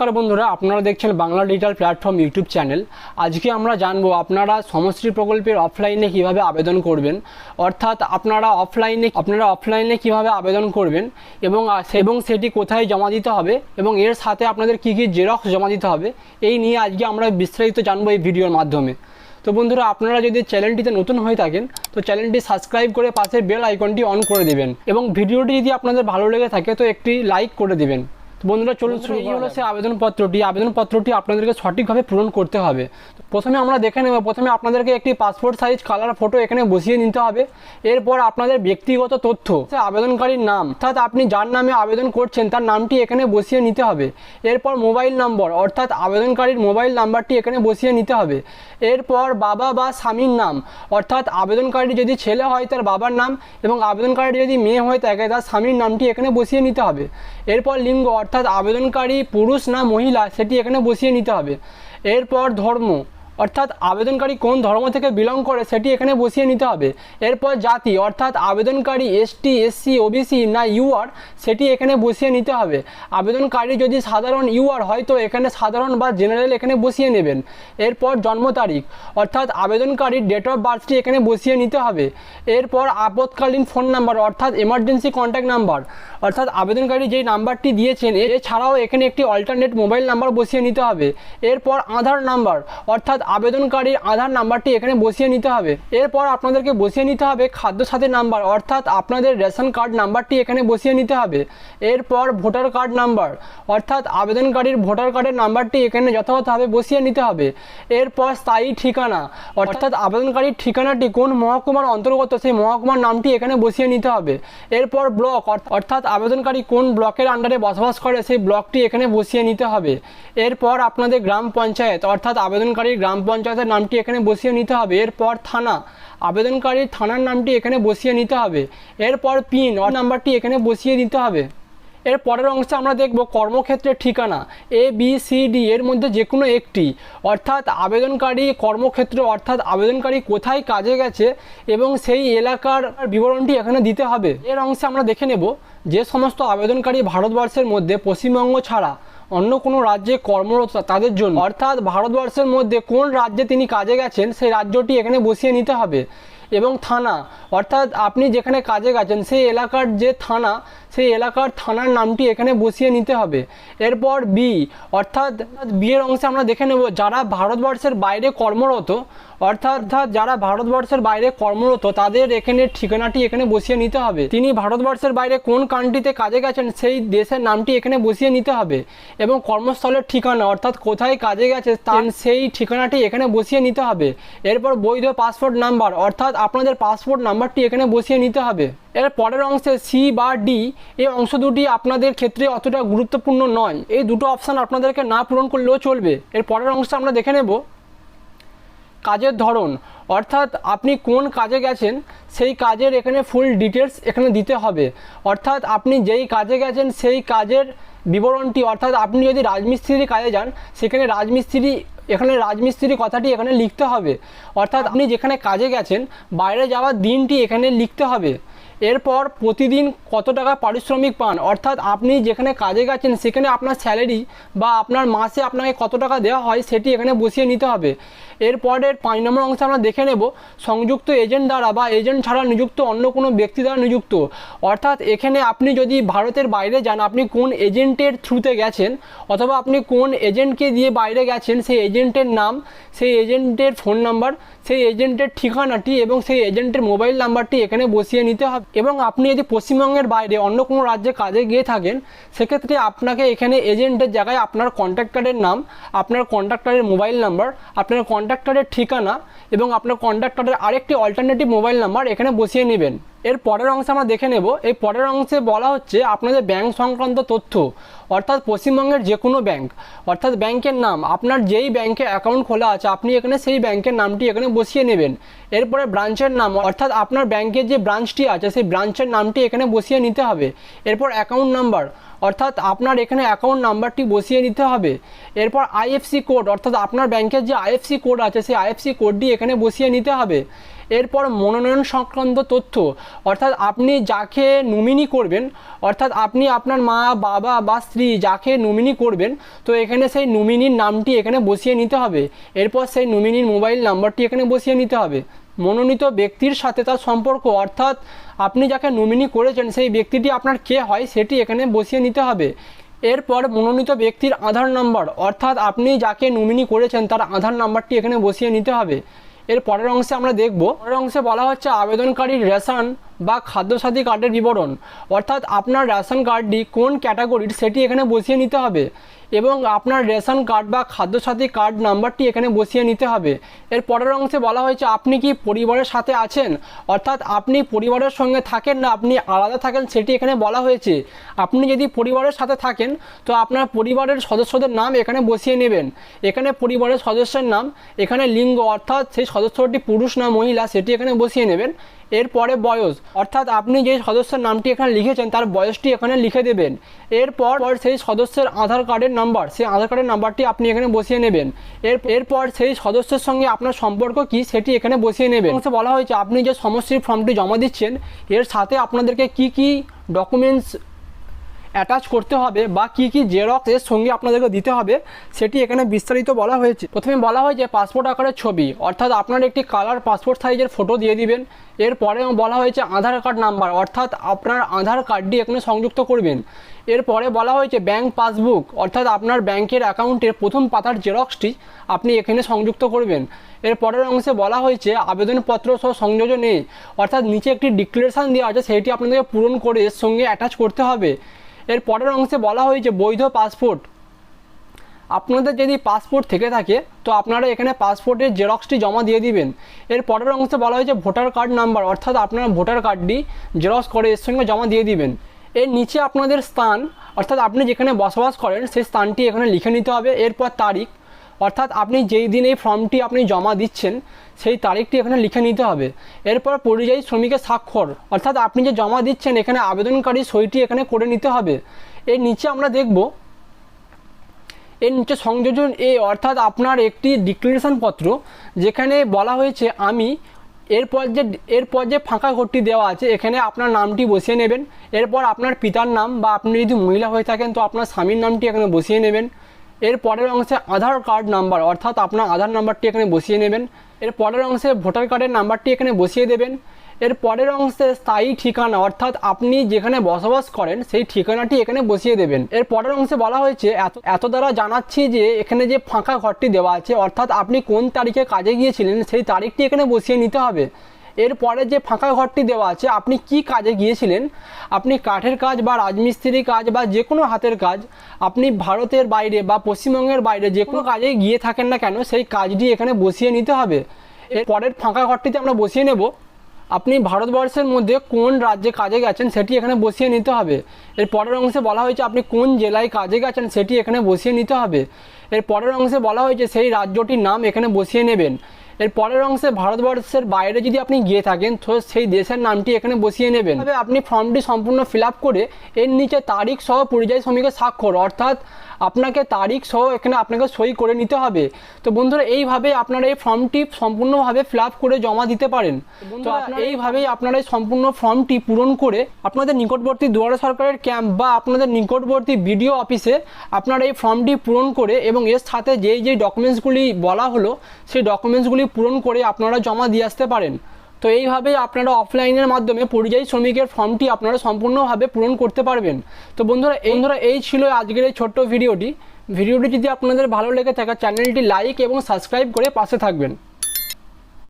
নমস্কার বন্ধুরা, আপনারা দেখছেন Bangla digital platform YouTube channel আজকে আমরা জানব আপনারা সমশ্রী প্রকল্পের অফলাইনে কীভাবে আবেদন করবেন, অর্থাৎ আপনারা অফলাইনে আপনারা অফলাইনে কীভাবে আবেদন করবেন, এবং এবং সেটি কোথায় জমা দিতে হবে, এবং এর সাথে আপনাদের কী কী জেরক্স জমা দিতে হবে, এই নিয়ে আজকে আমরা বিস্তারিত জানব এই ভিডিওর মাধ্যমে। তো বন্ধুরা, আপনারা যদি চ্যানেলটিতে নতুন হয়ে থাকেন, তো চ্যানেলটি সাবস্ক্রাইব করে পাশের বেল আইকনটি অন করে দিবেন, এবং ভিডিওটি যদি আপনাদের ভালো লেগে থাকে, তো একটি লাইক করে দিবেন। বন্ধুরা চলুন শুরু এই হলো সে আবেদনপত্রটি। আবেদনপত্রটি আপনাদেরকে সঠিকভাবে পূরণ করতে হবে। প্রথমে আমরা দেখে নেব। প্রথমে আপনাদেরকে একটি পাসপোর্ট সাইজ কালার ফটো এখানে বসিয়ে নিতে হবে। এরপর আপনাদের ব্যক্তিগত তথ্য সে আবেদনকারীর নাম অর্থাৎ আপনি যার নামে আবেদন করছেন তার নামটি এখানে বসিয়ে নিতে হবে। এরপর মোবাইল নম্বর অর্থাৎ আবেদনকারীর মোবাইল নাম্বারটি এখানে বসিয়ে নিতে হবে। এরপর বাবা বা স্বামীর নাম অর্থাৎ আবেদনকারী যদি ছেলে হয় তার বাবার নাম এবং আবেদনকারী যদি মেয়ে হয়ে থাকে তার স্বামীর নামটি এখানে বসিয়ে নিতে হবে। এরপর লিঙ্গ অর্থাৎ আবেদনকারী পুরুষ না মহিলা, সেটি এখানে বসিয়ে নিতে হবে। এরপর ধর্ম, অর্থাৎ আবেদনকারী কোন ধর্ম থেকে বিলং করে সেটি এখানে বসিয়ে নিতে হবে। এরপর জাতি, অর্থাৎ আবেদনকারী এসটি এসসি ওবিসি না ইউআর সেটি এখানে বসিয়ে নিতে হবে। আবেদনকারী যদি সাধারণ ইউআর হয়, তো এখানে সাধারণ বা জেনারেল এখানে বসিয়ে নেবেন। এরপর জন্ম তারিখ, অর্থাৎ আবেদনকারীর ডেট অফ বার্থটি এখানে বসিয়ে নিতে হবে। এরপর আপৎকালীন ফোন নাম্বার অর্থাৎ এমার্জেন্সি কন্ট্যাক্ট নাম্বার অর্থাৎ আবেদনকারী যেই নাম্বারটি দিয়েছেন, এছাড়াও এখানে একটি অল্টারনেট মোবাইল নাম্বার বসিয়ে নিতে হবে। এরপর আধার নাম্বার, অর্থাৎ আবেদনকারীর আধার নাম্বারটি এখানে বসিয়ে নিতে হবে। এরপর আপনাদেরকে বসিয়ে নিতে হবে খাদ্য সাথী নাম্বার, অর্থাৎ আপনাদের রেশন কার্ড নাম্বারটি এখানে বসিয়ে নিতে হবে। এরপর ভোটার কার্ড নাম্বার, অর্থাৎ আবেদনকারীর ভোটার কার্ডের নাম্বারটি এখানে যথাযথভাবে বসিয়ে নিতে হবে। এরপর স্থায়ী ঠিকানা, অর্থাৎ আবেদনকারীর ঠিকানাটি কোন মহকুমার অন্তর্গত, সেই মহকুমার নামটি এখানে বসিয়ে নিতে হবে। এরপর ব্লক, অর্থাৎ আবেদনকারী কোন ব্লকের আন্ডারে বসবাস করে সেই ব্লকটি এখানে বসিয়ে নিতে হবে। এরপর আপনাদের গ্রাম পঞ্চায়েত, অর্থাৎ আবেদনকারীর গ্রাম পঞ্চায়েতের নামটি এখানে বসিয়ে নিতে হবে। এরপর থানা, আবেদনকারীর থানার নামটি এখানে বসিয়ে নিতে হবে। এরপর পিন অর নাম্বারটি এখানে বসিয়ে দিতে হবে। এর পরের অংশে আমরা দেখব কর্মক্ষেত্রের ঠিকানা এ বি সি ডি এর মধ্যে যে কোনো একটি। অর্থাৎ আবেদনকারী কর্মক্ষেত্র, অর্থাৎ আবেদনকারী কোথায় কাজে গেছে এবং সেই এলাকার বিবরণটি এখানে দিতে হবে। এর অংশে আমরা দেখে নেব যে সমস্ত আবেদনকারী ভারতবর্ষের মধ্যে পশ্চিমবঙ্গ ছাড়া অন্য কোনো রাজ্যে কর্মরত তাদের জন্য, অর্থাৎ ভারতবর্ষের মধ্যে কোন রাজ্যে তিনি কাজে গেছেন, সেই রাজ্যটি এখানে বসিয়ে নিতে হবে। এবং থানা। অর্থাৎ আপনি যেখানে কাজে গেছেন, সেই এলাকার যে থানা, সেই এলাকার থানার নামটি এখানে বসিয়ে নিতে হবে। এরপর বি অর্থাৎ বিয়ের অংশে আমরা দেখে নেব যারা ভারতবর্ষের বাইরে কর্মরত, অর্থাৎ যারা ভারতবর্ষের বাইরে কর্মরত, তাদের এখানে ঠিকানাটি এখানে বসিয়ে নিতে হবে। তিনি ভারতবর্ষের বাইরে কোন কান্ট্রিতে কাজে গেছেন, সেই দেশের নামটি এখানে বসিয়ে নিতে হবে এবং কর্মস্থলের ঠিকানা, অর্থাৎ কোথায় কাজে গেছে, তার সেই ঠিকানাটি এখানে বসিয়ে নিতে হবে। এরপর বৈধ পাসপোর্ট নাম্বার, অর্থাৎ আপনাদের পাসপোর্ট নাম্বারটি এখানে বসিয়ে নিতে হবে। এর পরের অংশে সি বা ডি এই অংশ দুটি আপনাদের ক্ষেত্রে অতটা গুরুত্বপূর্ণ নয়। এই দুটো অপশান আপনাদেরকে না পূরণ করলেও চলবে। এর পরের অংশে আমরা দেখে নেব। কাজের ধরন, অর্থাৎ আপনি কোন কাজে গেছেন, সেই কাজের এখানে ফুল ডিটেলস এখানে দিতে হবে। অর্থাৎ আপনি যেই কাজে গেছেন, সেই কাজের বিবরণটি, অর্থাৎ আপনি যদি রাজমিস্ত্রি কাজে যান, সেখানে রাজমিস্ত্রি এখানে রাজমিস্ত্রি কথাটি এখানে লিখতে হবে। অর্থাৎ আপনি যেখানে কাজে গেছেন, বাইরে যাওয়ার দিনটি এখানে লিখতে হবে। এরপর প্রতিদিন কত টাকা পারিশ্রমিক পান? অর্থাৎ আপনি যেখানে কাজে গেছেন, সেখানে আপনার স্যালারি বা আপনার মাসে আপনাকে কত টাকা দেওয়া হয়, সেটি এখানে বসিয়ে নিতে হবে। এরপরের পাঁচ নম্বর অংশে আমরা দেখে নেব, সংযুক্ত এজেন্ট দ্বারা বা এজেন্ট ছাড়া নিযুক্ত অন্য কোনো ব্যক্তি দ্বারা নিযুক্ত। অর্থাৎ এখানে আপনি যদি ভারতের বাইরে যান, আপনি কোন এজেন্টের থ্রুতে গেছেন, অথবা আপনি কোন এজেন্টকে দিয়ে বাইরে গেছেন, সেই এজেন্টের নাম, সেই এজেন্টের ফোন নাম্বার সেই এজেন্টের ঠিকানাটি এবং সেই এজেন্টের মোবাইল নাম্বারটি এখানে বসিয়ে নিতে হবে। এবং আপনি যদি পশ্চিমবঙ্গের বাইরে অন্য কোনো রাজ্যে কাজে গিয়ে থাকেন, সেক্ষেত্রে আপনাকে এখানে এজেন্টের জায়গায় আপনার কন্ট্রাক্টারের নাম, আপনার কন্ট্রাক্টারের মোবাইল নাম্বার আপনার কন্ট্রাক্টারের ঠিকানা এবং আপনার কন্ট্রাক্টারের আরেকটি অল্টারনেটিভ মোবাইল নাম্বার এখানে বসিয়ে নেবেন। এর পরের অংশে আমরা দেখে নেব। এই পরের অংশে বলা হচ্ছে আপনাদের ব্যাংক সংক্রান্ত তথ্য, অর্থাৎ পশ্চিমবঙ্গের যে কোনো ব্যাংক অর্থাৎ ব্যাংকের নাম, আপনার যেই ব্যাংকে অ্যাকাউন্ট খোলা আছে, আপনি এখানে সেই ব্যাংকের নামটি এখানে বসিয়ে নেবেন। এরপরে ব্রাঞ্চের নাম, অর্থাৎ আপনার ব্যাংকের যে ব্রাঞ্চটি আছে, সেই ব্রাঞ্চের নামটি এখানে বসিয়ে নিতে হবে। এরপর অ্যাকাউন্ট নাম্বার অর্থাৎ আপনার এখানে অ্যাকাউন্ট নাম্বারটি বসিয়ে নিতে হবে। এরপর আইএফসি কোড অর্থাৎ আপনার ব্যাংকের যে আইএফসি কোড আছে, সেই আইএফসি কোডটি এখানে বসিয়ে নিতে হবে। এরপর মনোনয়ন সংক্রান্ত তথ্য, অর্থাৎ আপনি যাকে নমিনি করবেন, অর্থাৎ আপনি আপনার মা, বাবা বা স্ত্রী যাকে নমিনি করবেন, তো এখানে সেই নমিনির নামটি এখানে বসিয়ে নিতে হবে। এরপর সেই নমিনির মোবাইল নাম্বারটি এখানে বসিয়ে নিতে হবে। মনোনীত ব্যক্তির সাথে তার সম্পর্ক, অর্থাৎ আপনি যাকে নমিনি করেছেন, সেই ব্যক্তিটি আপনার কে হয় সেটি এখানে বসিয়ে নিতে হবে। এরপর মনোনীত ব্যক্তির আধার নাম্বার, অর্থাৎ আপনি যাকে নমিনি করেছেন, তার আধার নাম্বারটি এখানে বসিয়ে নিতে হবে। এর পরের অংশে আমরা দেখব। পরের অংশে বলা হচ্ছে আবেদনকারীর রেশন বা খাদ্যসাথী কার্ডের বিবরণ। অর্থাৎ আপনার রেশন কার্ডটি কোন ক্যাটাগরির সেটি এখানে বসিয়ে নিতে হবে এবং আপনার রেশন কার্ড বা খাদ্যসাথী কার্ড নাম্বারটি এখানে বসিয়ে নিতে হবে। এর পরের অংশে বলা হয়েছে, আপনি কি পরিবারের সাথে আছেন? অর্থাৎ আপনি পরিবারের সঙ্গে থাকেন না, আপনি আলাদা থাকেন সেটি এখানে বলা হয়েছে। আপনি যদি পরিবারের সাথে থাকেন, তো আপনার পরিবারের সদস্যদের নাম এখানে বসিয়ে নেবেন। এখানে পরিবারের সদস্যের নাম, এখানে লিঙ্গ, অর্থাৎ সেই সদস্যটি পুরুষ না মহিলা, সেটি এখানে বসিয়ে নেবেন। এরপরে বয়স। অর্থাৎ আপনি যে সদস্যের নামটি এখানে লিখেছেন, তার বয়সটি এখানে লিখে দেবেন। এরপর পর সেই সদস্যের আধার কার্ডের নাম্বার, সেই আধার কার্ডের নাম্বারটি আপনি এখানে বসিয়ে নেবেন। এর এরপর সেই সদস্যের সঙ্গে আপনার সম্পর্ক কি সেটি এখানে বসিয়ে নেবেন। বলা হয়েছে, আপনি যে সমষ্টির ফর্মটি জমা দিচ্ছেন, এর সাথে আপনাদেরকে কি কি ডকুমেন্টস অ্যাটাচ করতে হবে বা কি কি জেরক্স এর সঙ্গে আপনাদেরকে দিতে হবে, সেটি এখানে বিস্তারিত বলা হয়েছে। প্রথমে বলা হয় যে পাসপোর্ট আকারের ছবি, অর্থাৎ আপনার একটি কালার পাসপোর্ট সাইজের ফটো দিয়ে দিবেন। এরপরে বলা হয়েছে আধার কার্ড নাম্বার অর্থাৎ আপনার আধার কার্ডটি এখানে সংযুক্ত করবেন। এরপরে বলা হয়েছে ব্যাংক পাসবুক অর্থাৎ আপনার ব্যাংকের অ্যাকাউন্টের প্রথম পাতার জেরক্সটি আপনি এখানে সংযুক্ত করবেন। এর পরের অংশে বলা হয়েছে আবেদনপত্র সহ সংযোজন, অর্থাৎ নিচে একটি ডিক্লারেশন দেওয়া আছে সেইটি আপনাদেরকে পূরণ করে এর সঙ্গে অ্যাটাচ করতে হবে। এর পরের অংশে বলা হয়েছে বৈধ পাসপোর্ট। আপনাদের যদি পাসপোর্ট থেকে থাকে, তো আপনারা এখানে পাসপোর্টের জেরক্সটি জমা দিয়ে দিবেন। এর পরের অংশে বলা হয়েছে ভোটার কার্ড নাম্বার, অর্থাৎ আপনারা ভোটার কার্ডটি জেরক্স করে এর সঙ্গে জমা দিয়ে দিবেন। এর নিচে আপনাদের স্থান, অর্থাৎ আপনি যেখানে বসবাস করেন, সেই স্থানটি এখানে লিখে নিতে হবে। এরপর তারিখ অর্থাৎ আপনি যেই দিন এই ফর্মটি আপনি জমা দিচ্ছেন, সেই তারিখটি এখানে লিখে নিতে হবে। এরপর পরিযায়ী শ্রমিকের স্বাক্ষর, অর্থাৎ আপনি যে জমা দিচ্ছেন, এখানে আবেদনকারী সইটি এখানে করে নিতে হবে। এর নিচে আমরা দেখব, এর নিচে সংযোজন এ, অর্থাৎ আপনার একটি ডিক্লারেশন পত্র, যেখানে বলা হয়েছে, আমি এরপর যে এরপর যে ফাঁকা ঘরটি দেওয়া আছে, এখানে আপনার নামটি বসিয়ে নেবেন। এরপর আপনার পিতার নাম বা আপনি যদি মহিলা হয়ে থাকেন, তো আপনার স্বামীর নামটি এখানে বসিয়ে নেবেন। এর পরের অংশে আধার কার্ড নাম্বার, অর্থাৎ আপনার আধার নাম্বারটি এখানে বসিয়ে নেবেন। এর পরের অংশে ভোটার কার্ডের নাম্বারটি এখানে বসিয়ে দেবেন। এর পরের অংশে স্থায়ী ঠিকানা, অর্থাৎ আপনি যেখানে বসবাস করেন, সেই ঠিকানাটি এখানে বসিয়ে দেবেন। এর পরের অংশে বলা হয়েছে, এত এত দ্বারা জানাচ্ছি যে এখানে যে ফাঁকা ঘরটি দেওয়া আছে, অর্থাৎ আপনি কোন তারিখে কাজে গিয়েছিলেন, সেই তারিখটি এখানে বসিয়ে নিতে হবে। এরপরে যে ফাঁকা ঘরটি দেওয়া আছে, আপনি কি কাজে গিয়েছিলেন? আপনি কাঠের কাজ বা রাজমিস্ত্রি কাজ বা যে কোনো হাতের কাজ, আপনি ভারতের বাইরে বা পশ্চিমবঙ্গের বাইরে যে কোনো কাজে গিয়ে থাকেন না কেন, সেই কাজটি এখানে বসিয়ে নিতে হবে। এর পরের ফাঁকা ঘরটিতে আমরা বসিয়ে নেব। আপনি ভারতবর্ষের মধ্যে কোন রাজ্যে কাজে গেছেন সেটি এখানে বসিয়ে নিতে হবে। এর পরের অংশে বলা হয়েছে আপনি কোন জেলায় কাজে গেছেন সেটি এখানে বসিয়ে নিতে হবে। এর পরের অংশে বলা হয়েছে সেই রাজ্যটির নাম এখানে বসিয়ে নেবেন। এর পরের অংশে ভারতবর্ষের বাইরে যদি আপনি গিয়ে থাকেন, তো সেই দেশের নামটি এখানে বসিয়ে নেবেন। তবে আপনি ফর্মটি সম্পূর্ণ ফিল করে এর নিচে তারিখ সহ পরিযায়ী শ্রমিকের স্বাক্ষর, অর্থাৎ আপনাকে তারিখ সহ এখানে আপনাকে সই করে নিতে হবে। তো বন্ধুরা এইভাবে আপনারা এই ফর্মটি সম্পূর্ণভাবে ফিল করে জমা দিতে পারেন। তো আপনারা এইভাবেই আপনারা এই সম্পূর্ণ ফর্মটি পূরণ করে আপনাদের নিকটবর্তী দুয়ারে সরকারের ক্যাম্প বা আপনাদের নিকটবর্তী বিডিও অফিসে আপনারা এই ফর্মটি পূরণ করে এবং এর সাথে যেই যেই ডকুমেন্টসগুলি বলা হলো সেই ডকুমেন্টসগুলি পূরণ করে আপনারা জমা দিয়ে আসতে পারেন। তো এইভাবে আপনারা অফলাইনের মাধ্যমে পরিযায়ী শ্রমিকের ফর্মটি আপনারা সম্পূর্ণভাবে পূরণ করতে পারবেন। তো বন্ধুরা, এই বন্ধুরা এই ছিল আজকের এই ছোট্ট ভিডিওটি। ভিডিওটি যদি আপনাদের ভালো লেগে থাকে, চ্যানেলটি লাইক এবং সাবস্ক্রাইব করে পাশে থাকবেন।